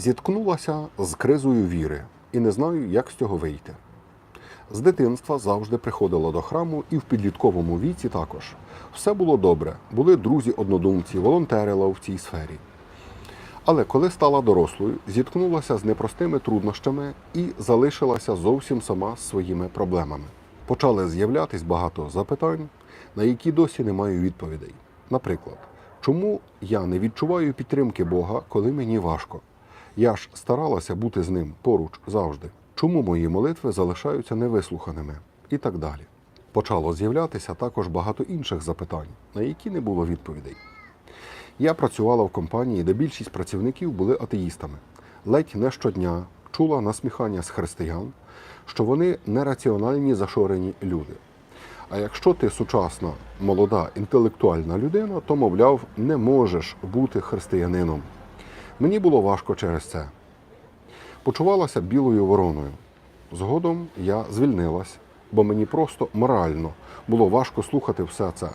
Зіткнулася з кризою віри і не знаю, як з цього вийти. З дитинства завжди приходила до храму і в підлітковому віці також. Все було добре, були друзі-однодумці, волонтерила в цій сфері. Але коли стала дорослою, зіткнулася з непростими труднощами і залишилася зовсім сама з своїми проблемами. Почали з'являтись багато запитань, на які досі не маю відповідей. Наприклад, чому я не відчуваю підтримки Бога, коли мені важко? Я ж старалася бути з ним поруч завжди. Чому мої молитви залишаються невислуханими? І так далі. Почало з'являтися також багато інших запитань, на які не було відповідей. Я працювала в компанії, де більшість працівників були атеїстами. Ледь не щодня чула насміхання з християн, що вони нераціональні зашорені люди. А якщо ти сучасна, молода, інтелектуальна людина, то, мовляв, не можеш бути християнином. Мені було важко через це. Почувалася білою вороною. Згодом я звільнилась, бо мені просто морально було важко слухати все це.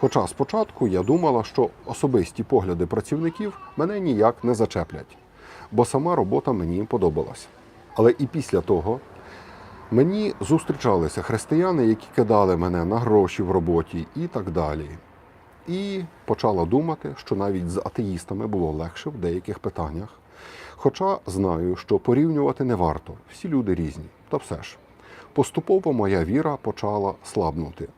Хоча спочатку я думала, що особисті погляди працівників мене ніяк не зачеплять, бо сама робота мені подобалась. Але і після того мені зустрічалися християни, які кидали мене на гроші в роботі і так далі. І почала думати, що навіть з атеїстами було легше в деяких питаннях. Хоча знаю, що порівнювати не варто, всі люди різні. Та все ж, поступово моя віра почала слабнути.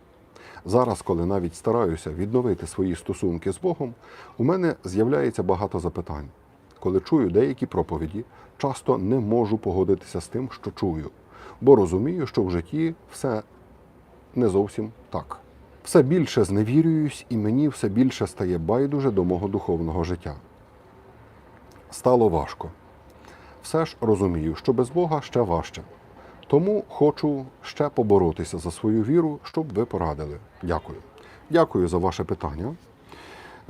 Зараз, коли навіть стараюся відновити свої стосунки з Богом, у мене з'являється багато запитань. Коли чую деякі проповіді, часто не можу погодитися з тим, що чую, бо розумію, що в житті все не зовсім так. Все більше зневірююсь, і мені все більше стає байдуже до мого духовного життя. Стало важко. Все ж розумію, що без Бога ще важче. Тому хочу ще поборотися за свою віру, щоб ви порадили. Дякую. Дякую за ваше питання.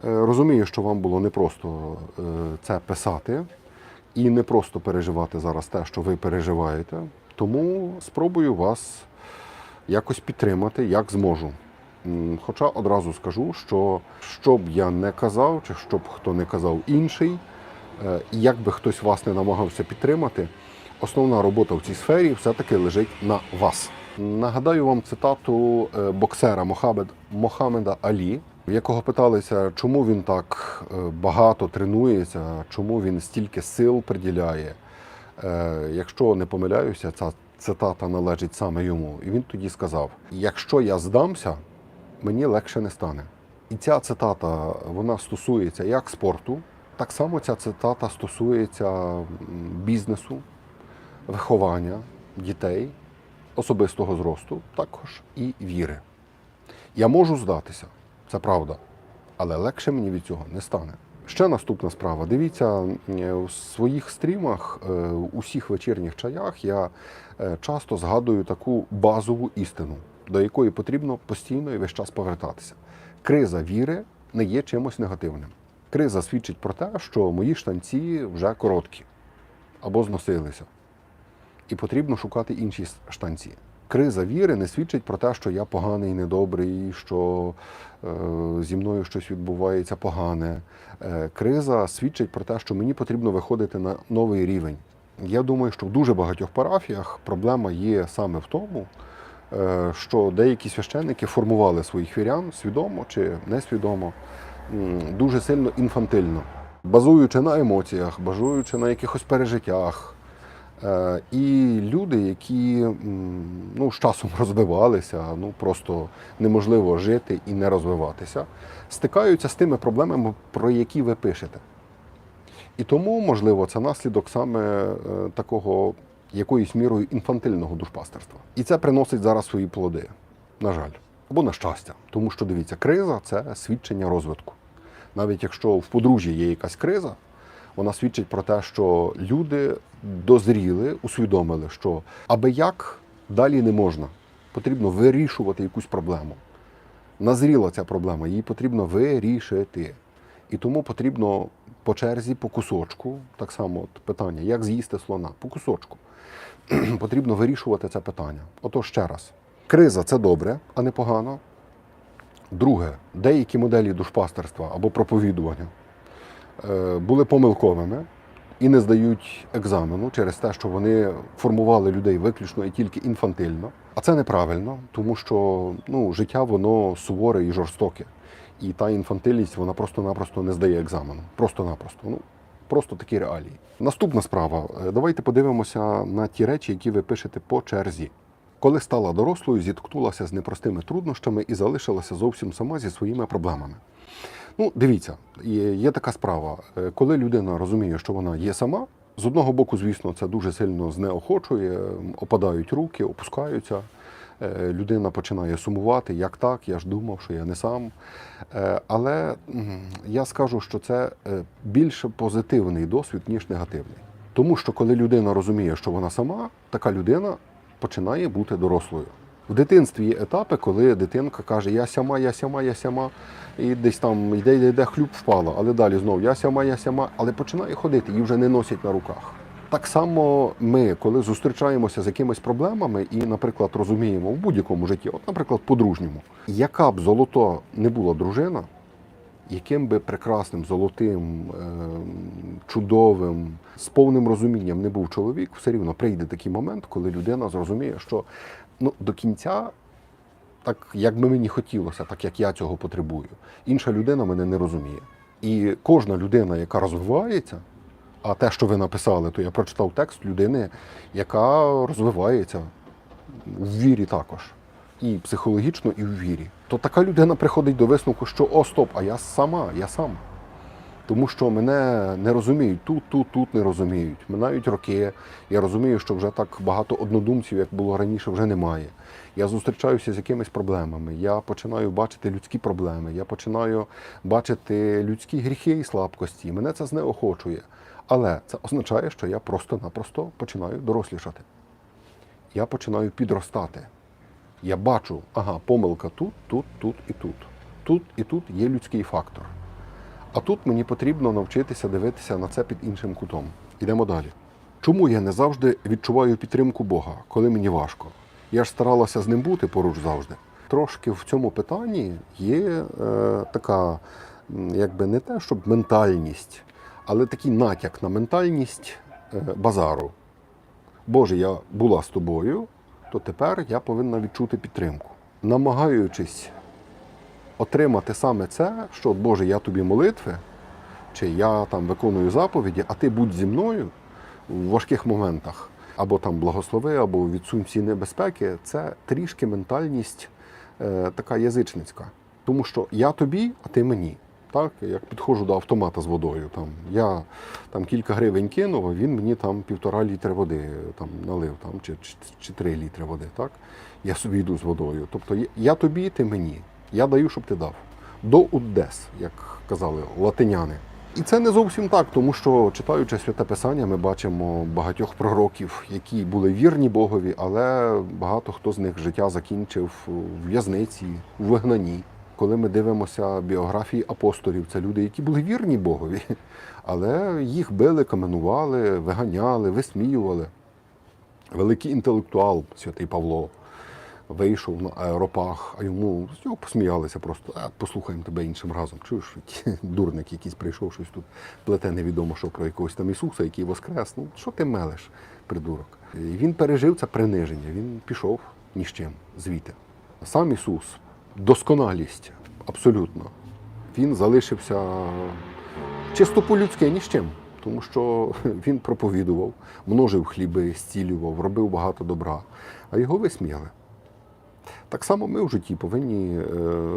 Е, Розумію, що вам було непросто е, це писати і не просто переживати зараз те, що ви переживаєте. Тому спробую вас якось підтримати, як зможу. Хоча одразу скажу, що що б я не казав, чи що б хто не казав інший, е, як би хтось вас не намагався підтримати, основна робота в цій сфері все-таки лежить на вас. Нагадаю вам цитату е, боксера Мохамед, Мохамеда Алі, в якого питалися, чому він так е, багато тренується, чому він стільки сил приділяє. Якщо не помиляюся, ця цитата належить саме йому. І він тоді сказав: якщо я здамся, мені легше не стане. І ця цитата вона стосується як спорту, так само ця цитата стосується бізнесу, виховання дітей, особистого зросту, також і віри. Я можу здатися, це правда, але легше мені від цього не стане. Ще наступна справа. Дивіться, е, у своїх стрімах, е, у всіх вечірніх чаях я е, часто згадую таку базову істину, до якої потрібно постійно і весь час повертатися. Криза віри не є чимось негативним. Криза свідчить про те, що мої штанці вже короткі або зносилися, і потрібно шукати інші штанці. Криза віри не свідчить про те, що я поганий, недобрий, що е, зі мною щось відбувається погане. Е, криза свідчить про те, що мені потрібно виходити на новий рівень. Я думаю, що в дуже багатьох парафіях проблема є саме в тому, що деякі священники формували своїх вірян свідомо чи несвідомо, дуже сильно інфантильно, базуючи на емоціях, базуючи на якихось пережиттях. Е, І люди, які ну, з часом розвивалися, ну просто неможливо жити і не розвиватися, стикаються з тими проблемами, про які ви пишете. І тому, можливо, це наслідок саме е, такого якоюсь мірою інфантильного душпастерства. І це приносить зараз свої плоди, на жаль, або на щастя. Тому що дивіться, криза це свідчення розвитку. Навіть якщо в подружжі є якась криза, вона свідчить про те, що люди дозріли, усвідомили, що аби як далі не можна. Потрібно вирішувати якусь проблему. Назріла ця проблема, її потрібно вирішити. І тому потрібно по черзі, по кусочку, так само от питання, як з'їсти слона, по кусочку. потрібно вирішувати це питання. Отож ще раз, криза це добре, а не погано. Друге, деякі моделі душпастерства або проповідування е, були помилковими і не здають екзамену через те, що вони формували людей виключно і тільки інфантильно. А це неправильно, тому що ну, життя воно суворе і жорстоке. І та інфантильність вона просто-напросто не здає екзамену. Просто-напросто. Ну, просто такі реалії. Наступна справа. Е, Давайте подивимося на ті речі, які ви пишете по черзі. Коли стала дорослою, зіткнулася з непростими труднощами і залишилася зовсім сама зі своїми проблемами. Ну, дивіться, є, така справа. Е, Коли людина розуміє, що вона є сама, з одного боку, звісно, це дуже сильно знеохочує, опадають руки, опускаються. Е, Людина починає сумувати, як так, я ж думав, що я не сам. Е, Але я скажу, що це е, більше позитивний досвід, ніж негативний. Тому що коли людина розуміє, що вона сама, така людина починає бути дорослою. В дитинстві є етапи, коли дитинка каже: Я сяма, я сяма, я сяма, і десь там йде, йде, йде хлюб впала, але далі знов я сяма, я сяма, але починає ходити, її вже не носять на руках. Так само ми, коли зустрічаємося з якимись проблемами і, наприклад, розуміємо в будь-якому житті, от, наприклад, подружньому, яка б золото не була дружина, яким би прекрасним, золотим, ем, чудовим, з повним розумінням не був чоловік, все рівно прийде такий момент, коли людина зрозуміє, що ну, до кінця, так як би мені хотілося, так як я цього потребую, інша людина мене не розуміє. І кожна людина, яка розвивається, а те, що ви написали, то я прочитав текст людини, яка розвивається в вірі також. І психологічно, і в вірі. То така людина приходить до висновку, що о, стоп, а я сама, я сам. Тому що мене не розуміють тут, тут, тут не розуміють. Минають роки. Я розумію, що вже так багато однодумців, як було раніше, вже немає. Я зустрічаюся з якимись проблемами. Я починаю бачити людські проблеми. Я починаю бачити людські гріхи і слабкості. Мене це знеохочує. Але це означає, що я просто-напросто починаю дорослішати. Я починаю підростати. Я бачу, ага, помилка тут, тут, тут і тут. Тут і тут є людський фактор. А тут мені потрібно навчитися дивитися на це під іншим кутом. Ідемо далі. Чому я не завжди відчуваю підтримку Бога, коли мені важко? Я ж старалася з ним бути поруч завжди. Трошки в цьому питанні є е, така, якби не те, щоб ментальність, але такий натяк на ментальність е, базару. Боже, я була з тобою, то тепер я повинна відчути підтримку. Намагаючись отримати саме це, що Боже, я тобі молитви, чи я там виконую заповіді, а ти будь зі мною в важких моментах, або там благослови, або відсунь всі небезпеки, це трішки ментальність е, така язичницька. Тому що я тобі, а ти мені. Так, як підходжу до автомата з водою, там я там кілька гривень кинув, а він мені там півтора літри води там налив, там чи, чи, три літри води. Так я собі йду з водою. Тобто я, я тобі, ти мені. Я даю, щоб ти дав. До удес, як казали латиняни. І це не зовсім так, тому що читаючи святе писання, ми бачимо багатьох пророків, які були вірні Богові, але багато хто з них життя закінчив в в'язниці, в вигнанні. Коли ми дивимося біографії апостолів, це люди, які були вірні Богові, але їх били, каменували, виганяли, висміювали. Великий інтелектуал, святий Павло, вийшов на аеропах, а йому з нього посміялися просто. А, послухаємо тебе іншим разом. Чуєш, дурник якийсь прийшов, щось тут плете невідомо, що про якогось там Ісуса, який воскрес. Ну, що ти мелеш, придурок? І він пережив це приниження, він пішов ні з чим звідти. Сам Ісус, досконалість, абсолютно. Він залишився чисто по-людськи ні з чим. Тому що він проповідував, множив хліби, зцілював, робив багато добра, а його висміяли. Так само ми в житті повинні е,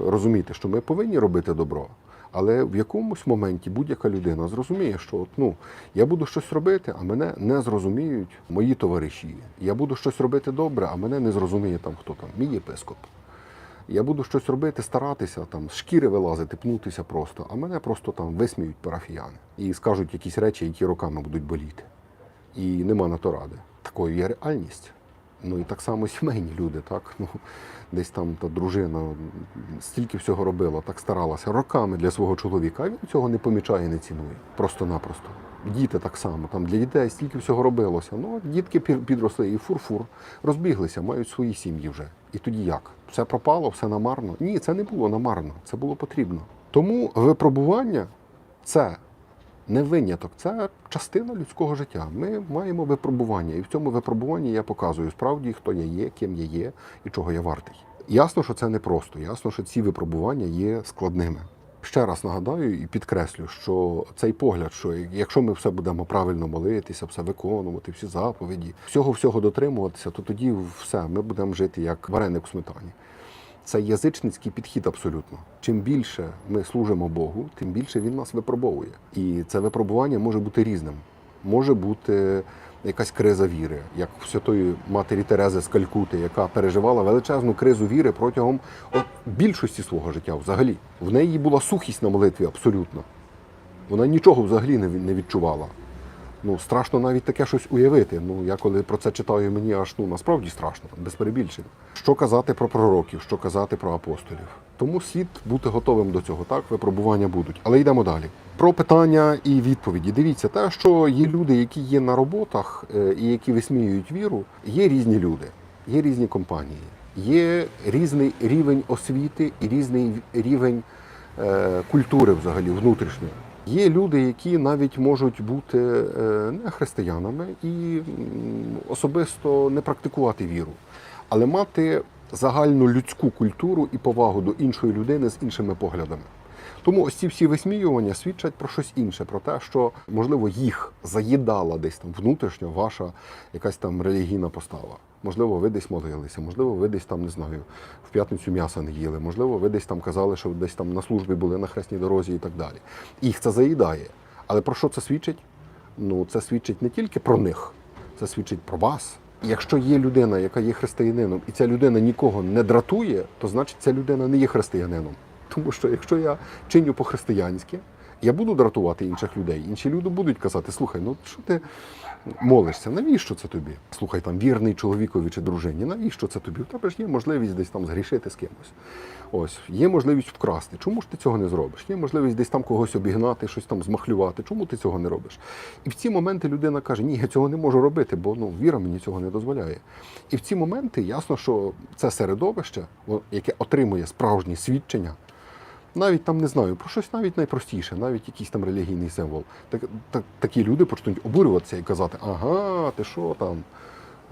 розуміти, що ми повинні робити добро. Але в якомусь моменті будь-яка людина зрозуміє, що от, ну, я буду щось робити, а мене не зрозуміють мої товариші. Я буду щось робити добре, а мене не зрозуміє там хто там, мій єпископ. Я буду щось робити, старатися, там, з шкіри вилазити, пнутися просто, а мене просто там висміють парафіяни і скажуть якісь речі, які роками будуть боліти. І нема на то ради. Такою є реальність. Ну і так само сімейні люди, так? Ну, десь там та дружина стільки всього робила, так старалася роками для свого чоловіка, а він цього не помічає, не цінує. Просто-напросто. Діти так само, там для дітей стільки всього робилося. Ну, дітки пі- підросли і фур-фур, розбіглися, мають свої сім'ї вже. І тоді як? Все пропало, все намарно? Ні, це не було намарно, це було потрібно. Тому випробування це не виняток, це частина людського життя. Ми маємо випробування, і в цьому випробуванні я показую справді, хто я є, ким я є і чого я вартий. Ясно, що це не просто. Ясно, що ці випробування є складними. Ще раз нагадаю і підкреслю, що цей погляд, що якщо ми все будемо правильно молитися, все виконувати, всі заповіді, всього всього дотримуватися, то тоді все, ми будемо жити як вареник в сметані. Це язичницький підхід абсолютно. Чим більше ми служимо Богу, тим більше він нас випробовує. І це випробування може бути різним. Може бути якась криза віри, як в святої матері Терези з Калькути, яка переживала величезну кризу віри протягом от, більшості свого життя. Взагалі, в неї була сухість на молитві абсолютно. Вона нічого взагалі не відчувала. Ну, страшно навіть таке щось уявити. Ну, я коли про це читаю, мені аж ну насправді страшно, без перебільшень. Що казати про пророків, що казати про апостолів. Тому слід бути готовим до цього. Так, випробування будуть. Але йдемо далі. Про питання і відповіді. Дивіться, те, що є люди, які є на роботах е, і які висміюють віру, є різні люди, є різні компанії, є різний рівень освіти і різний рівень е, культури взагалі внутрішньої. Є люди, які навіть можуть бути е, не християнами і особисто не практикувати віру, але мати загальну людську культуру і повагу до іншої людини з іншими поглядами. Тому ось ці всі висміювання свідчать про щось інше, про те, що можливо їх заїдала десь там внутрішньо ваша якась там релігійна постава. Можливо, ви десь молилися, можливо, ви десь там не знаю, в п'ятницю м'яса не їли, можливо, ви десь там казали, що десь там на службі були на хресній дорозі і так далі. Їх це заїдає. Але про що це свідчить? Ну, це свідчить не тільки про них, це свідчить про вас. Якщо є людина, яка є християнином, і ця людина нікого не дратує, то значить ця людина не є християнином. Тому що якщо я чиню по-християнськи, я буду дратувати інших людей. Інші люди будуть казати: слухай, ну що ти молишся? Навіщо це тобі? Слухай, там вірний чоловікові чи дружині, навіщо це тобі? У тебе ж є можливість десь там згрішити з кимось. Ось, є можливість вкрасти. Чому ж ти цього не зробиш? Є можливість десь там когось обігнати, щось там змахлювати. Чому ти цього не робиш? І в ці моменти людина каже: Ні, я цього не можу робити, бо ну віра мені цього не дозволяє. І в ці моменти ясно, що це середовище, яке отримує справжні свідчення навіть там не знаю, про щось навіть найпростіше, навіть якийсь там релігійний символ. Так, так, такі люди почнуть обурюватися і казати, ага, ти що там,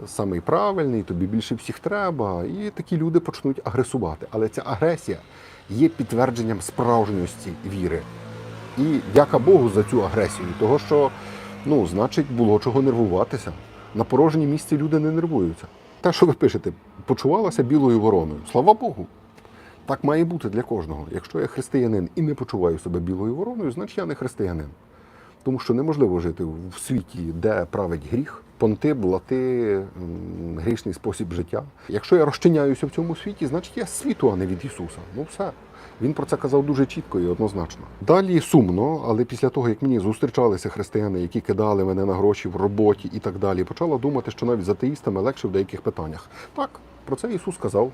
самий правильний, тобі більше всіх треба. І такі люди почнуть агресувати. Але ця агресія є підтвердженням справжньості віри. І дяка Богу за цю агресію, того що, ну, значить, було чого нервуватися. На порожній місці люди не нервуються. Те, що ви пишете, почувалася білою вороною. Слава Богу. Так має бути для кожного. Якщо я християнин і не почуваю себе білою вороною, значить я не християнин. Тому що неможливо жити в світі, де править гріх, понти, блати, грішний спосіб життя. Якщо я розчиняюся в цьому світі, значить я світу, а не від Ісуса. Ну все. Він про це казав дуже чітко і однозначно. Далі сумно, але після того, як мені зустрічалися християни, які кидали мене на гроші в роботі і так далі, почала думати, що навіть з атеїстами легше в деяких питаннях. Так, про це Ісус сказав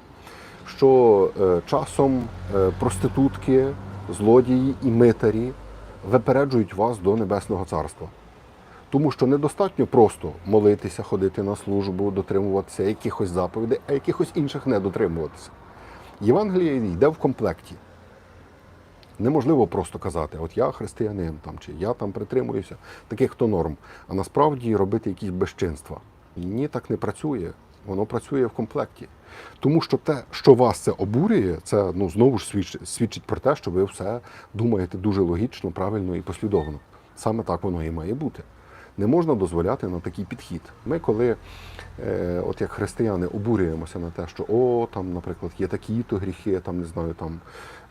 що е, часом е, проститутки, злодії і митарі випереджують вас до Небесного Царства. Тому що недостатньо просто молитися, ходити на службу, дотримуватися якихось заповідей, а якихось інших не дотримуватися. Євангеліє йде в комплекті. Неможливо просто казати, от я християнин там, чи я там притримуюся таких то норм, а насправді робити якісь безчинства. Ні, так не працює. Воно працює в комплекті. Тому що те, що вас це обурює, це ну знову ж свідчить, свідчить про те, що ви все думаєте дуже логічно, правильно і послідовно. Саме так воно і має бути. Не можна дозволяти на такий підхід. Ми, коли, е, от як християни, обурюємося на те, що о, там, наприклад, є такі-то гріхи, там не знаю, там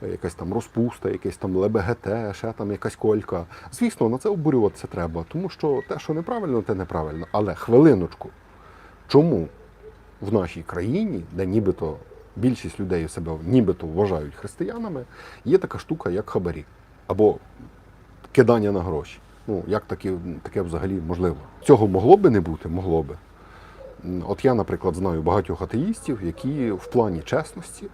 якась там розпуста, якесь там ЛБГТ, ще там якась колька. Звісно, на це обурюватися треба, тому що те, що неправильно, те неправильно. Але хвилиночку, чому в нашій країні, де нібито більшість людей себе нібито вважають християнами, є така штука, як хабарі або кидання на гроші. Ну, як таке, таке взагалі можливо? Цього могло би не бути, могло би. От я, наприклад, знаю багатьох атеїстів, які в плані чесності,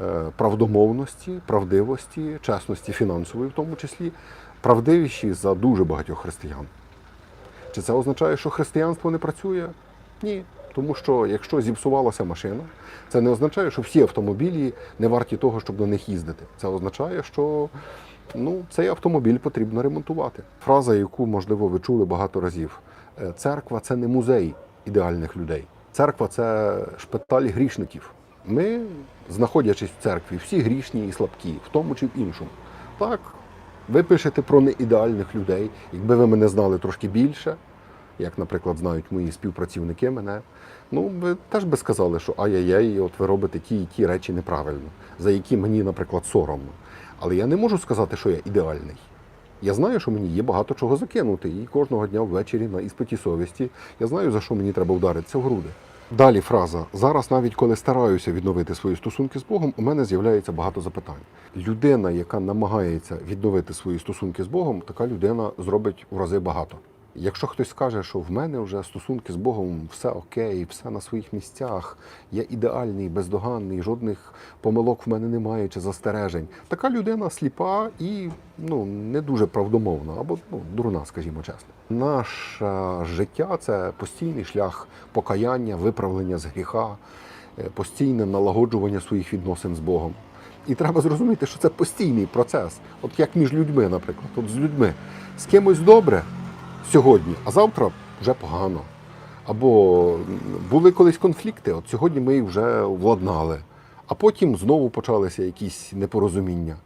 е, правдомовності, правдивості, чесності фінансової, в тому числі, правдивіші за дуже багатьох християн. Чи це означає, що християнство не працює? Ні. Тому що якщо зіпсувалася машина, це не означає, що всі автомобілі не варті того, щоб на них їздити. Це означає, що ну, цей автомобіль потрібно ремонтувати. Фраза, яку, можливо, ви чули багато разів: Е, церква це не музей ідеальних людей. Церква це шпиталь грішників. Ми, знаходячись в церкві, всі грішні і слабкі, в тому чи в іншому. Так, ви пишете про неідеальних людей. Якби ви мене знали трошки більше, як, наприклад, знають мої співпрацівники мене, ну ви теж би сказали, що ай-яй-яй, от ви робите ті і ті речі неправильно, за які мені, наприклад, соромно. Але я не можу сказати, що я ідеальний. Я знаю, що мені є багато чого закинути, і кожного дня ввечері на іспиті совісті я знаю, за що мені треба вдаритися в груди. Далі фраза. Зараз, навіть коли стараюся відновити свої стосунки з Богом, у мене з'являється багато запитань. Людина, яка намагається відновити свої стосунки з Богом, така людина зробить в рази багато. Якщо хтось скаже, що в мене вже стосунки з Богом все окей, все на своїх місцях, я ідеальний, бездоганний, жодних помилок в мене немає чи застережень. Така людина сліпа і ну не дуже правдомовна або ну, дурна, скажімо чесно. Наше життя це постійний шлях покаяння, виправлення з гріха, е, постійне налагоджування своїх відносин з Богом. І треба зрозуміти, що це постійний процес. От як між людьми, наприклад, от з людьми. З кимось добре сьогодні, а завтра вже погано. Або були колись конфлікти, от сьогодні ми їх вже владнали, а потім знову почалися якісь непорозуміння.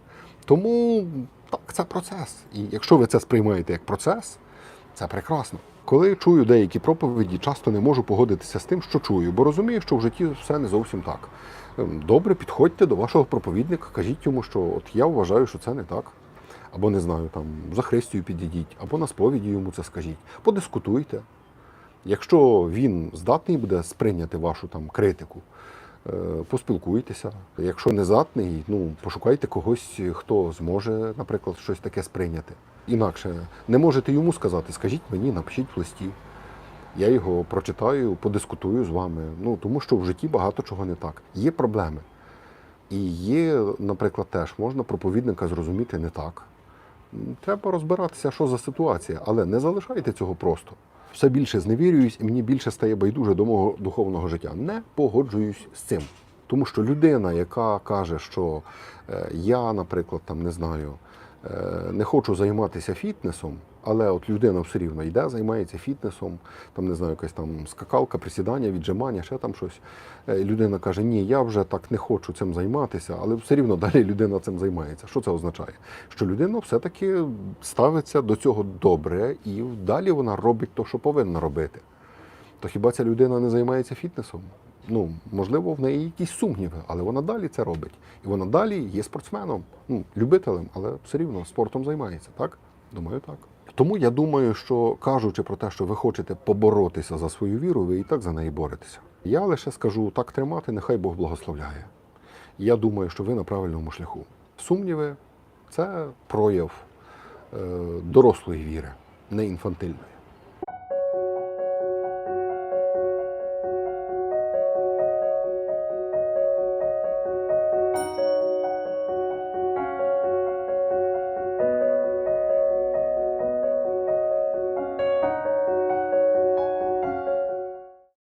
Тому так, це процес. І якщо ви це сприймаєте як процес, це прекрасно. Коли чую деякі проповіді, часто не можу погодитися з тим, що чую, бо розумію, що в житті все не зовсім так. Ем, Добре, підходьте до вашого проповідника, кажіть йому, що от я вважаю, що це не так. Або не знаю, там за Христію підійдіть, або на сповіді йому це скажіть. Подискутуйте. Якщо він здатний буде сприйняти вашу там критику, е, поспілкуйтеся. Якщо не здатний, ну пошукайте когось, хто зможе, наприклад, щось таке сприйняти. Інакше не можете йому сказати, скажіть мені, напишіть в листі. Я його прочитаю, подискутую з вами. Ну тому що в житті багато чого не так. Є проблеми. І є, наприклад, теж можна проповідника зрозуміти не так. Треба розбиратися, що за ситуація, але не залишайте цього просто. Все більше зневірююсь, і мені більше стає байдуже до мого духовного життя. Не погоджуюсь з цим. Тому що людина, яка каже, що е, я, наприклад, там не знаю, е, не хочу займатися фітнесом, але от людина все рівно йде, займається фітнесом, там не знаю, якась там скакалка, присідання, віджимання, ще там щось. Е, Людина каже, ні, я вже так не хочу цим займатися, але все рівно далі людина цим займається. Що це означає? Що людина все-таки ставиться до цього добре і далі вона робить те, що повинна робити. То хіба ця людина не займається фітнесом? Ну, можливо, в неї якісь сумніви, але вона далі це робить. І вона далі є спортсменом, ну, любителем, але все рівно спортом займається, так? Думаю, так. Тому я думаю, що кажучи про те, що ви хочете поборотися за свою віру, ви і так за неї боретеся. Я лише скажу так тримати, нехай Бог благословляє. Я думаю, що ви на правильному шляху. Сумніви це прояв е, дорослої віри, не інфантильної.